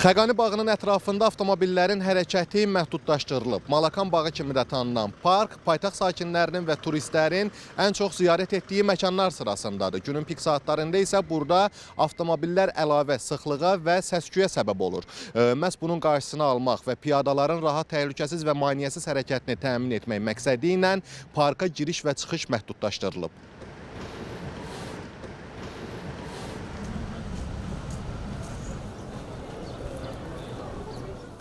Xəqani bağının ətrafında avtomobillərin hərəkəti məhdudlaşdırılıb. Malakan bağı kimi də tanınan park paytaxt sakinlərinin və turistlərin ən çox ziyarət etdiyi məkanlar sırasındadır. Günün pik saatlarında isə burada avtomobillər əlavə sıxlığa və səs-küyə səbəb olur. Məhz bunun qarşısını almaq və piyadaların rahat, təhlükəsiz və maneəsiz hərəkətini təmin etmək məqsədi ilə parka giriş və çıxış məhdudlaşdırılıb.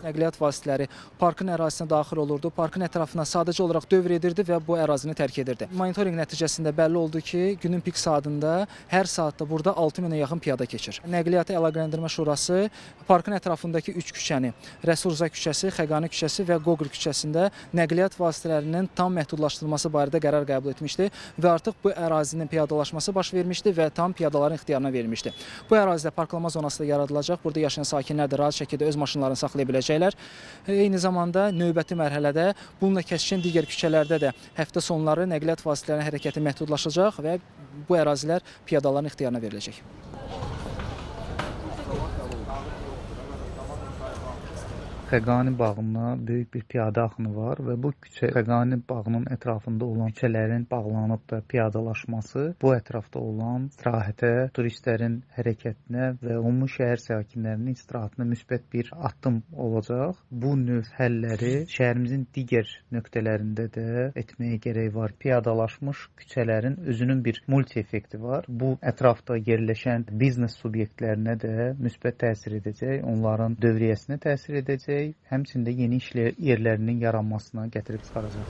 Nəqliyyat vasitələri parkın ərazisinə daxil olurdu. Parkın ətrafına sadəcə olaraq dövr edirdi və bu ərazini tərk edirdi. Monitorinq nəticəsində bəlli oldu ki, günün pik saatında hər saatda burada 6000-ə yaxın piyada keçir. Nəqliyyatı Əlaqələndirmə Şurası parkın ətrafındakı 3 küçəni, Rəsul Rza küçəsi, Xəqani küçəsi və Qoqur küçəsində nəqliyyat vasitələrinin tam məhdudlaşdırılması barədə qərar qəbul etmişdi və artıq bu ərazinin piyadalaşması baş vermişdi və tam piyadaların ixtiyarına verilmişdi. Bu ərazidə parklama zonası da yaradılacaq. Burada yaşayan sakinlər də rahat şəkildə öz maşınlarını saxlaya biləcəklər. Eyni zamanda növbəti mərhələdə bununla kəsişən digər küçələrdə də həftə sonları nəqliyyat vasitələrinin hərəkəti məhdudlaşacaq və bu ərazilər piyadaların ixtiyarına veriləcək. Xəqani bağında böyük bir piyada axını var və bu küçə Xəqani bağının ətrafında olan küçələrin bağlanıb da piyadalaşması bu ətrafda olan istirahətə, turistlərin hərəkətinə və ümumi şəhər sakinlərinin istirahətinə müsbət bir addım olacaq. Bu növ həlləri şəhərimizin digər nöqtələrində də etməyə gərək var. Piyadalaşmış küçələrin özünün bir multi effekti var. Bu ətrafda yerləşən biznes subyektlərinə də müsbət təsir edəcək, onların dövriyyəsinə təsir edəcək, həmçində yeni iş yerlərinin yaranmasına gətirib çıxaracaq.